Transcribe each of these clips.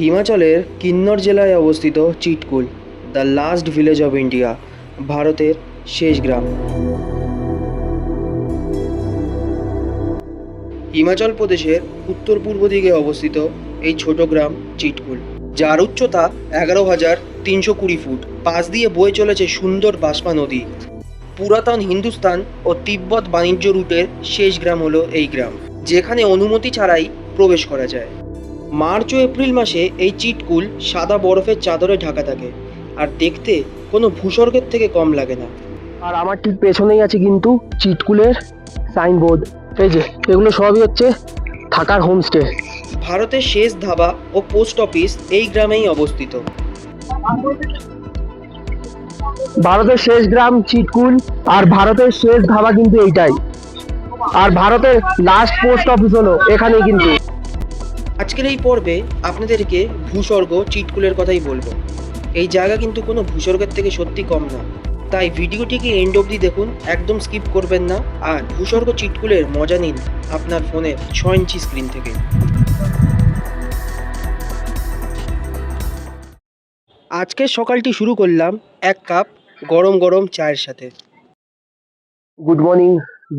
হিমাচলের কিন্নর জেলায় অবস্থিত Chitkul, the last village of India, ভারতের শেষ গ্রাম। হিমাচল প্রদেশের উত্তর পূর্ব দিকে অবস্থিত এই ছোট গ্রাম চিটকুল, যার উচ্চতা এগারো হাজার তিনশো কুড়ি ফুট। পাশ দিয়ে বয়ে চলেছে সুন্দর বাষ্পা নদী। পুরাতন হিন্দুস্তান ও তিব্বত বাণিজ্য রুটের শেষ গ্রাম হলো এই গ্রাম, যেখানে অনুমতি ছাড়াই প্রবেশ করা যায়। মার্চ ও এপ্রিল মাসে এই চিটকুল সাদা বরফের চাদরে ঢাকা থাকে। আর দেখতে কোনো ভূস্বর্গের থেকে কম লাগে না। আর আমার ঠিক পেছনেই আছে কিন্তু চিটকুলের সাইনবোর্ড। এই যে এগুলো সবই হচ্ছে থাকার হোমস্টে। ভারতের শেষ ধাবা ও পোস্ট অফিস এই গ্রামেই অবস্থিত। ভারতের শেষ গ্রাম চিটকুল আর ভারতের শেষ ধাবা কিন্তু এইটাই। আর ভারতের লাস্ট পোস্ট অফিস হলো এখানেই কিন্তু। আজকের এই পর্বে আপনাদেরকে ভূস্বর্গ চিটকুলের কথাই বলব। এই জায়গা কিন্তু কোনো ভূস্বর্গের থেকে সত্যি কম না। তাই ভিডিওটিকে এন্ড অবধি দেখুন, একদম স্কিপ করবেন না। আর ভূস্বর্গ চিটকুলের মজা নিন আপনার ফোনের ছ ইঞ্চি স্ক্রিন থেকে। আজকের সকালটি শুরু করলাম এক কাপ গরম গরম চায়ের সাথে। Good morning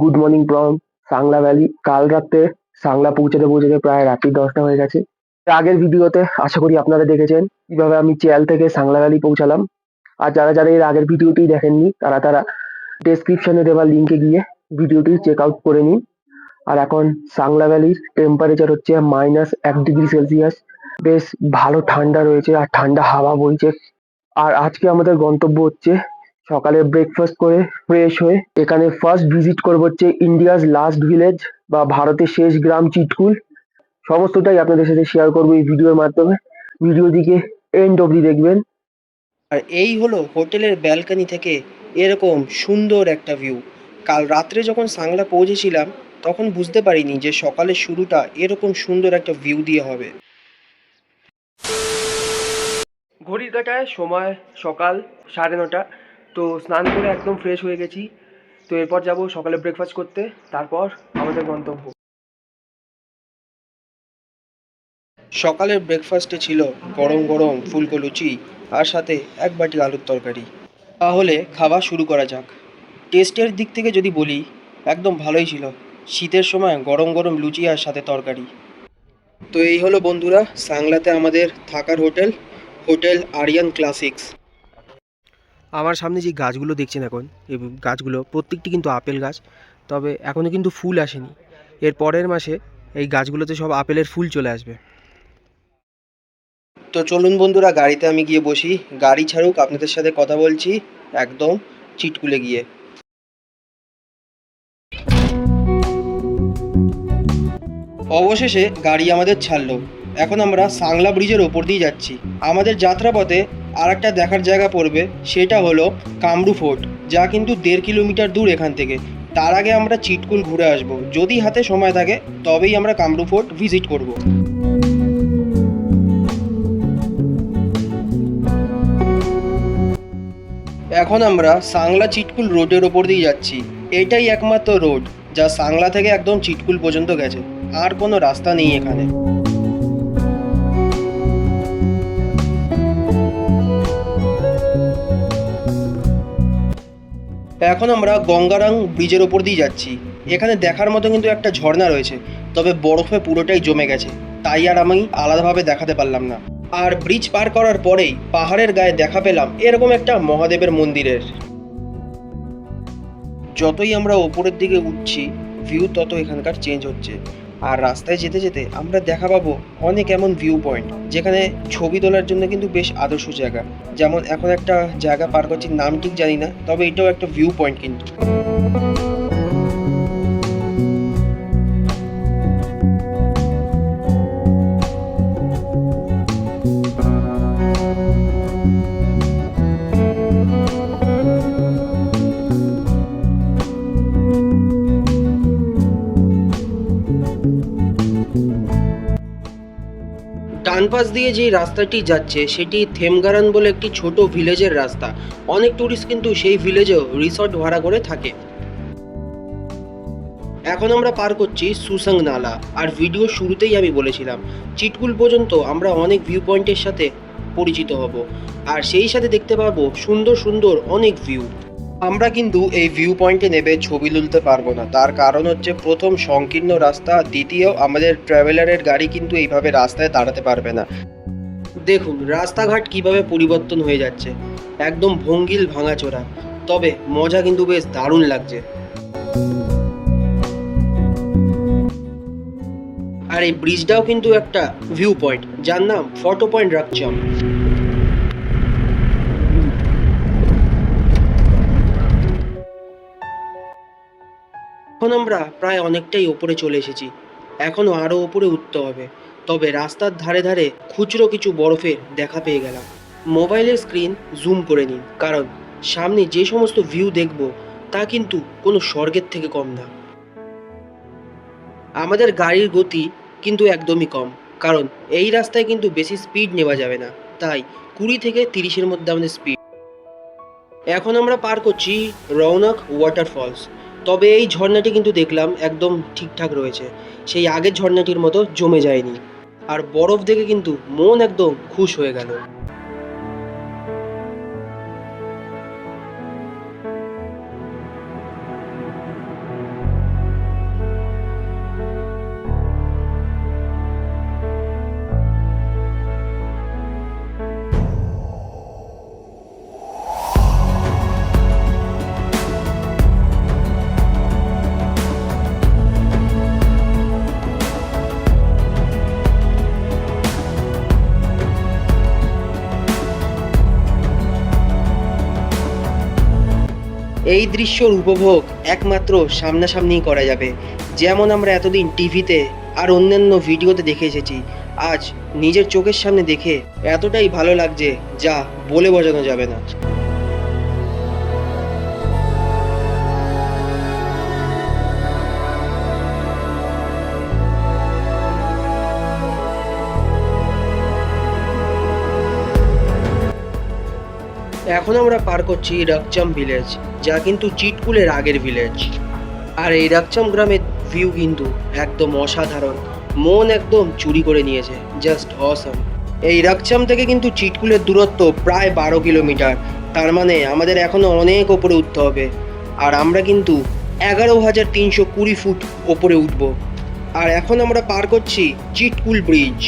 good morning from Sangla valley কাল রাতে সাংলা পৌঁছাতে পৌঁছাতে প্রায় রাত্রি দশটা হয়ে গেছে। আগের ভিডিওতে আশা করি আপনারা দেখেছেন কীভাবে আমি চেয়াল থেকে সাংলা ভ্যালি পৌঁছালাম। আর যারা যারা এর আগের ভিডিওটি দেখেননি, তারা তারা ডেসক্রিপশনে দেওয়া লিঙ্কে গিয়ে ভিডিওটি চেক আউট করে নিন। আর এখন সাংলা ভ্যালির টেম্পারেচার হচ্ছে মাইনাস এক ডিগ্রি সেলসিয়াস বেশ ভালো ঠান্ডা রয়েছে আর ঠান্ডা হাওয়া বইছে। আর আজকে আমাদের গন্তব্য হচ্ছে সকালে ব্রেকফাস্ট করে ফ্রেশ হয়ে এখানে ফার্স্ট ভিজিট করব হচ্ছে ইন্ডিয়াস লাস্ট ভিলেজ বা ভারতের শেষ গ্রাম চিটকুল, সমস্তটাই আপনাদের সাথে শেয়ার করব এই ভিডিওর মাধ্যমে। ভিডিও দিকে এন্ড অবধি দেখবেন। আর এই হলো হোটেলের ব্যালকনি থেকে এরকম সুন্দর একটা ভিউ কাল রাত্রে যখন সাংলা পৌঁছেছিলাম, তখন বুঝতে পারিনি যে সকালের শুরুটা এরকম সুন্দর একটা ভিউ দিয়ে হবে। ঘড়ির কাটায় সময় সকাল সাড়ে নটা, তো স্নান করে একদম ফ্রেশ হয়ে গেছি। তো এরপর যাব সকালে ব্রেকফাস্ট করতে, তারপর আমাদের গন্তব্য। সকালের ব্রেকফাস্টে ছিল গরম গরম ফুলকো লুচি আর সাথে এক বাটি আলুর তরকারি। তাহলে খাওয়া শুরু করা যাক। টেস্টের দিক থেকে যদি বলি, একদম ভালোই ছিল। শীতের সময় গরম গরম লুচি আর সাথে তরকারি। তো এই হলো বন্ধুরা, সাংলাতে আমাদের থাকার হোটেল হোটেল আরিয়ান ক্লাসিক্স। আমার সামনে যে গাছগুলো দেখছেন এখন, এই গাছগুলো, প্রত্যেকটি কিন্তু আপেল গাছ, তবে এখনও কিন্তু ফুল আসেনি। এর পরের মাসে এই গাছগুলোতে সব আপেলের ফুল চলে আসবে। তো চলুন বন্ধুরা, গাড়িতে আমি গিয়ে বসি। গাড়ি ছাড়ুক, আপনাদের সাথে কথা বলছি, একদম চিটকুলে গিয়ে। অবশেষে গাড়ি আমাদের ছাড়লো। এখন আমরা সাংলা ব্রিজের ওপর দিয়ে যাচ্ছি। আমাদের যাত্রাপথে আর একটা দেখার জায়গা পড়বে, সেটা হলো কামরু ফোর্ট, যা কিন্তু দেড় কিলোমিটার দূর এখান থেকে। তার আগে আমরা চিটকুল ঘুরে আসব। যদি হাতে সময় থাকে, তবেই আমরা কামরু ফোর্ট ভিজিট করব। এখন আমরা সাংলা চিটকুল রোডের ওপর দিয়ে যাচ্ছি। এটাই একমাত্র রোড, যা সাংলা থেকে একদম চিটকুল পর্যন্ত গেছে। আর কোনো রাস্তা নেই এখানে। এখন আমরা গঙ্গারাং ব্রিজের ওপর দিয়ে যাচ্ছি। এখানে দেখার মতো কিন্তু একটা ঝর্ণা রয়েছে, তবে বরফে পুরোটাই জমে গেছে। তাই আর আমি আলাদাভাবে দেখাতে পারলাম না। আর ব্রিজ পার করার পরেই পাহাড়ের গায়ে দেখা পেলাম এরকম একটা মহাদেবের মন্দিরের। যতই আমরা ওপরের দিকে উঠছি ভিউ তত এখানকার চেঞ্জ হচ্ছে। আর রাস্তায় যেতে যেতে আমরা দেখা পাবো অনেক এমন ভিউ পয়েন্ট যেখানে ছবি তোলার জন্য কিন্তু বেশ আদর্শ জায়গা। যেমন এখন একটা জায়গা পার করছি, নাম ঠিক জানি না, তবে এটাও একটা ভিউ পয়েন্ট কিন্তু। ডান পাশ দিয়ে যে রাস্তাটি যাচ্ছে, সেটি থেমগারান বলে একটি ছোট ভিলেজের রাস্তা। অনেক টুরিস্ট কিন্তু সেই ভিলেজেও রিসর্ট ভাড়া করে থাকে। এখন আমরা পার করছি সুসাং নালা। আর ভিডিও শুরুতেই আমি বলেছিলাম, চিটকুল পর্যন্ত আমরা অনেক ভিউ পয়েন্টের সাথে পরিচিত হব। আর সেই সাথে দেখতে পাবো সুন্দর সুন্দর অনেক ভিউ আমরা কিন্তু এই ভিউ পয়েন্টে নেবে ছবি তুলতে পারব না। তার কারণ হচ্ছে প্রথম সংকীর্ণ রাস্তা, দ্বিতীয় আমাদের ট্রাভেলারের গাড়ি কিন্তু এইভাবে রাস্তায় দাঁড়াতে পারবে না। দেখুন, রাস্তাঘাট কীভাবে পরিবর্তন হয়ে যাচ্ছে। একদম ভঙ্গিল ভাঙাচোরা। তবে মজা কিন্তু বেশ দারুণ লাগছে। আর এই ব্রিজটাও কিন্তু একটা ভিউ পয়েন্ট যার নাম ফটো পয়েন্ট রাখছাম এখন আমরা প্রায় অনেকটাই ওপরে চলে এসেছি। এখনও আরও ওপরে উঠতে হবে। তবে রাস্তার ধারে ধারে খুচরো কিছু বরফের দেখা পেয়ে গেলাম। মোবাইলের স্ক্রিন জুম করে নিন, কারণ সামনে যে সমস্ত ভিউ দেখব, তা কিন্তু কোনো স্বর্গের থেকে কম না। আমাদের গাড়ির গতি কিন্তু একদমই কম, কারণ এই রাস্তায় কিন্তু বেশি স্পিড নেওয়া যাবে না। তাই কুড়ি থেকে তিরিশের মধ্যে আমাদের স্পিড। এখন আমরা পার করছি রৌনক ওয়াটারফলস। তবে এই ঝর্ণাটি কিন্তু দেখলাম একদম ঠিকঠাক রয়েছে। সেই আগের ঝর্ণাটির মতো জমে যায়নি। আর বরফ দেখে কিন্তু মন একদম খুশ হয়ে গেল। এই দৃশ্যর উপভোগ একমাত্র সামনাসামনিই করা যাবে। যেমন আমরা এতদিন টিভিতে আর অন্যান্য ভিডিওতে দেখে এসেছি, আজ নিজের চোখের সামনে দেখে এতটাই ভালো লাগছে যা বলে বোঝানো যাবে না। এখন আমরা পার করছি রাকচাম ভিলেজ যা কিন্তু চিটকুলের আগের ভিলেজ আর এই রাকচাম গ্রামের ভিউ কিন্তু একদম অসাধারণ। মন একদম চুরি করে নিয়েছে জাস্ট অসম এই রাকচাম থেকে কিন্তু চিটকুলের দূরত্ব প্রায় বারো কিলোমিটার, তার মানে আমাদের এখনও অনেক ওপরে উঠতে হবে। আর আমরা কিন্তু এগারো হাজার তিনশো কুড়ি ফুট ওপরে উঠব। আর এখন আমরা পার করছি চিটকুল ব্রিজ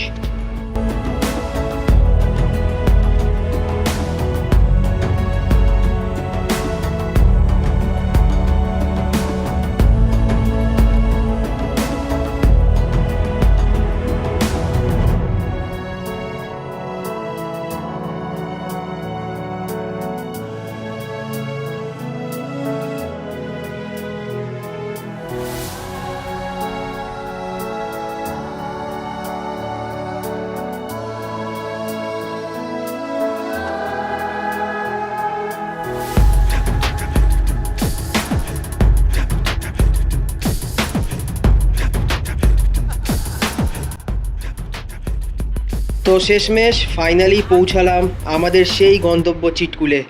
তো শেষমেশ ফাইনালি পৌঁছালাম আমাদের সেই গন্তব্য চিটকুলে।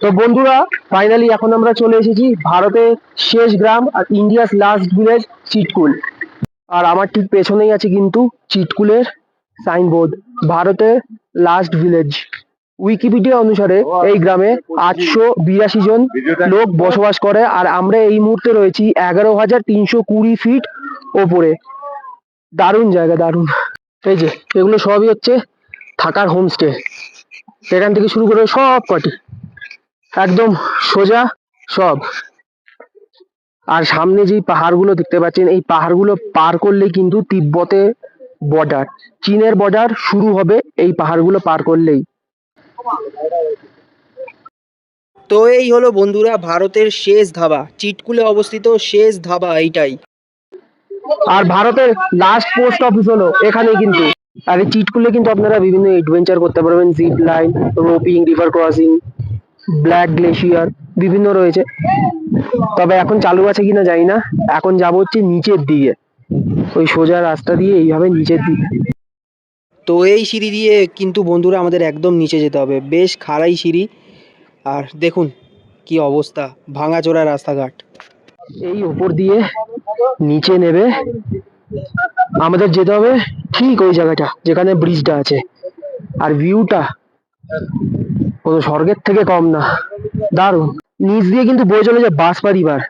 তো বন্ধুরা ফাইনালি এখন আমরা চলে এসেছি ভারতের শেষ গ্রাম আর ইন্ডিয়াস লাস্ট ভিলেজ চিটকুল। আর আমার ঠিক পেছনেই আছে কিন্তু চিটকুলের সাইনবোর্ড ভারতের লাস্ট ভিলেজ উইকিপিডিয়া অনুসারে এই গ্রামে আটশো বিরাশি জন লোক বসবাস করে আর আমরা এই মুহূর্তে রয়েছি এগারো হাজার তিনশো কুড়ি ফিট ওপরে। দারুণ জায়গা, দারুণ। এই যে, এগুলো সবই হচ্ছে থাকার হোমস্টে এখান থেকে শুরু করে সব কটি একদম সোজা সব। আর সামনে যেই পাহাড়গুলো দেখতে পাচ্ছেন, এই পাহাড়গুলো পার করলেই কিন্তু তিব্বতে বর্ডার চীনের বর্ডার শুরু হবে এই পাহাড়গুলো পার করলেই। তো এই হলো বন্ধুরা, ভারতের শেষ ধাবা। চিটকুলে অবস্থিত শেষ ধাবা এইটাই। আর ভারতের লাস্ট পোস্ট অফিস হলো এখানে কিন্তু। আর এই চিটকুলে কিন্তু আপনারা বিভিন্ন এডভেঞ্চার করতে পারবেন zip line roping river crossing black glacier বিভিন্ন রয়েছে। তবে এখন চালু আছে কিনা জানি না। এখন যাব হচ্ছে নিচের দিকে। ওই সোজা রাস্তা দিয়ে এইভাবে নিচের দিকে। তো এই সিঁড়ি দিয়ে কিন্তু বন্ধুরা আমাদের একদম নিচে যেতে হবে। বেশ খাড়াই সিঁড়ি। আর দেখুন কি অবস্থা। ভাঙাচোরা রাস্তাঘাট। এই উপর দিয়ে নিচে নেবে। আমাদের যেতে হবে ঠিক ওই জায়গাটা, যেখানে ব্রিজটা আছে। আর ভিউটা কোনো স্বর্গের থেকে কম না। দারুণ। নিচ দিয়ে কিন্তু বয়ে যায় বাস পরিবার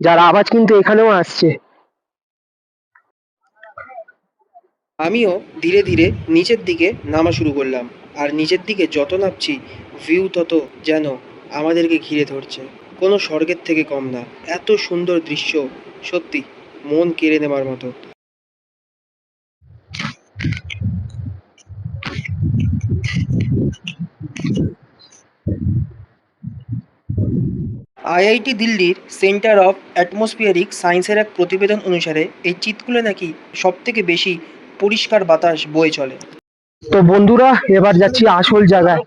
যার আওয়াজ কিন্তু এখানেও আসছে। আমিও ধীরে ধীরে নিচের দিকে নামা শুরু করলাম, আর নিচের দিকে যত নামছি ভিউ তত যেন আমাদেরকে ঘিরে ধরছে। কোনো স্বর্গের থেকে কম না। এত সুন্দর দৃশ্য, সত্যি, মন কেড়ে নেবার মতো। আইআইটি দিল্লির সেন্টার অফ অ্যাটমসফিয়ারিক সায়েন্সের এক প্রতিবেদন অনুসারে, এই চিতকুলে নাকি সবথেকে বেশি পরিষ্কার বাতাস বয়ে চলে। তো বন্ধুরা, এবার যাচ্ছি আসল জায়গায়।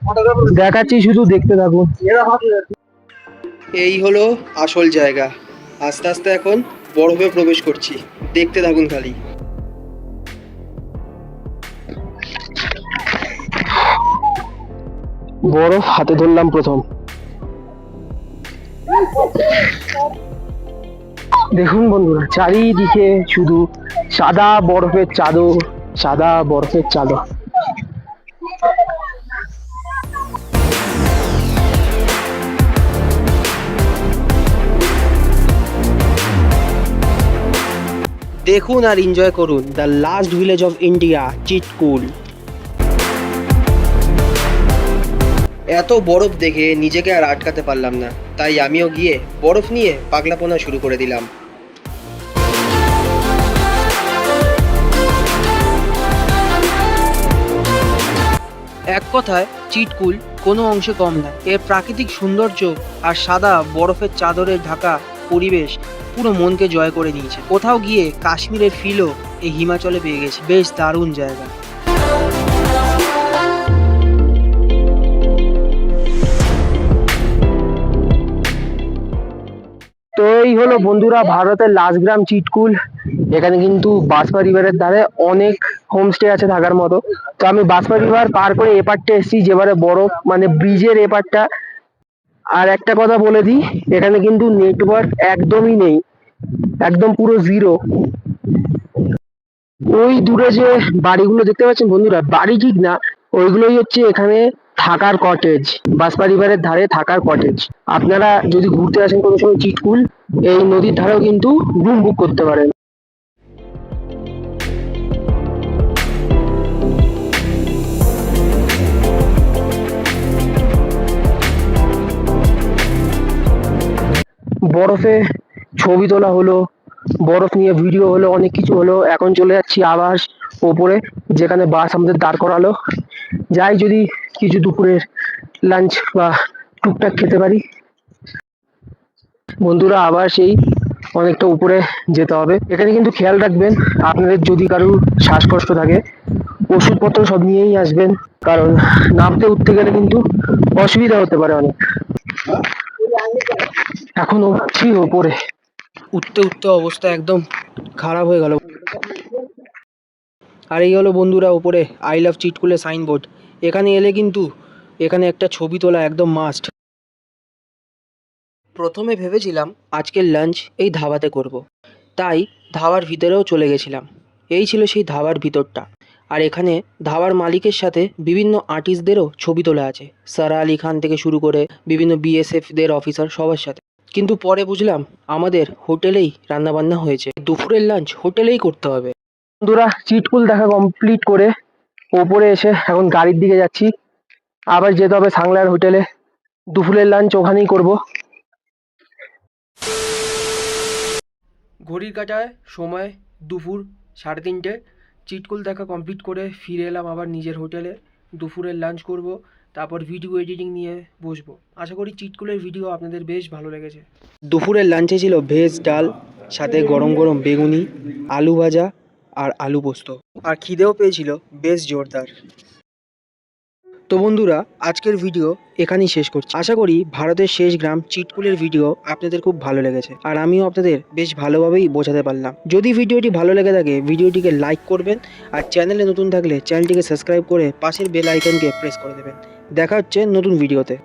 দেখাচ্ছি শুধু দেখতে থাকুন। এই হলো আসল জায়গা। আস্তে আস্তে এখন বরফে প্রবেশ করছি। দেখতে থাকুন খালি। বরফ হাতে ধরলাম প্রথম। দেখুন বন্ধুরা, চারিদিকে শুধু সাদা বরফের চাদর, সাদা বরফের চাদর। দেখুন আর এনজয় করুন the last village of India Chitkul এত বরফ দেখে নিজেকে আর আটকাতে পারলাম না। তাই আমিও গিয়ে বরফ নিয়ে পাগলাপোনা শুরু করে দিলাম। এক কথায় চিটকুল কোনো অংশে কম না। এর প্রাকৃতিক সৌন্দর্য আর সাদা বরফের চাদরে ঢাকা পরিবেশ পুরো মনকে জয় করে নিয়েছে। কোথাও গিয়ে কাশ্মীরের ফিলও এই হিমাচলে পেয়ে গেছে। বেশ দারুণ জায়গা। তো এই হলো বন্ধুরা ভারতের লাস্ট গ্রাম চিটকুল। এখানে কিন্তু বাসপা রিভারের ধারে অনেক হোমস্টে আছে থাকার মতো। তো আমি বাসপা রিভার পার করে এপারটা এসেছি, যেবারে বরফ মানে ব্রিজের এপারটা আর একটা কথা বলে দিই, এখানে কিন্তু নেটওয়ার্ক একদমই নেই, একদম পুরো জিরো ওই দূরে যে বাড়িগুলো দেখতে পাচ্ছেন বন্ধুরা, বাড়ি ঠিক না, ওইগুলোই হচ্ছে এখানে থাকার কটেজ বাসপা রিভারের ধারে থাকার কটেজ আপনারা যদি ঘুরতে আসেন কোনো সময় চিটকুল, এই নদীর ধারেও কিন্তু রুম বুক করতে পারেন। বরফে ছবি তোলা হলো, বরফ নিয়ে ভিডিও হলো, অনেক কিছু হলো। এখন চলে যাচ্ছি আবার ওপরে, যেখানে বাস আমাদের দাঁড় করালো। যাই যদি কিছু দুপুরের লাঞ্চ বা টুকটাক খেতে পারি। বন্ধুরা, আবার সেই অনেকটা উপরে যেতে হবে। এখানে কিন্তু খেয়াল রাখবেন, আপনাদের যদি কারোর শ্বাসকষ্ট থাকে, ওষুধপত্র সব নিয়েই আসবেন। কারণ নামতে উঠতে গেলে কিন্তু অসুবিধা হতে পারে অনেক। এখন উঠছি ওপরে। উঠতে উঠতে অবস্থা একদম খারাপ হয়ে গেল। আর এই হলো বন্ধুরা ওপরে আই লাভ চিটকুলে সাইনবোর্ড এখানে এলে কিন্তু এখানে একটা ছবি তোলা একদম মাস্ট প্রথমে ভেবেছিলাম আজকের লাঞ্চ এই ধাবাতে করব। তাই ধাবার ভিতরেও চলে গেছিলাম। এই ছিল সেই ধাবার ভিতরটা। আর এখানে ধাবার মালিকের সাথে বিভিন্ন আর্টিস্টদেরও ছবি তোলা আছে। সারা আলী খান থেকে শুরু করে বিভিন্ন বিএসএফদের অফিসার সবার সাথে। কিন্তু পরে বুঝলাম আমাদের হোটেলেই রান্নাবান্না হয়েছে। দুপুরের লাঞ্চ হোটেলেই করতে হবে। বন্ধুরা চিটকুল দেখা কমপ্লিট করে ওপরে এসে এখন গাড়ির দিকে যাচ্ছি। আবার যেতে হবে সাংলার হোটেলে। দুপুরের লাঞ্চ ওখানেই করব। ঘড়ির কাটায় সময় দুপুর সাড়ে তিনটে। চিটকুল দেখা কমপ্লিট করে ফিরে এলাম আবার নিজের হোটেলে। দুপুরের লাঞ্চ করব, তারপর ভিডিও এডিটিং নিয়ে বসবো। আশা করি চিটকুলের ভিডিও আপনাদের বেশ ভালো লেগেছে। দুপুরের লাঞ্চে ছিল ভেজ ডাল, সাথে গরম গরম বেগুনি, আলু ভাজা আর আলু পোস্ত। আর খিদেও পেয়েছিল বেশ জোরদার। তো বন্ধুরা, আজকের ভিডিও এখানেই শেষ করছি। আশা করি ভারতের শেষ গ্রাম চিটকুলের ভিডিও আপনাদের খুব ভালো লেগেছে। আর আমিও আপনাদের বেশ ভালোভাবেই বোঝাতে পারলাম। যদি ভিডিওটি ভালো লেগে থাকে, ভিডিওটিকে লাইক করবেন আর চ্যানেলে নতুন থাকলে চ্যানেলটিকে সাবস্ক্রাইব করে পাশের বেল আইকনকে প্রেস করে দেবেন। দেখা হচ্ছে নতুন ভিডিওতে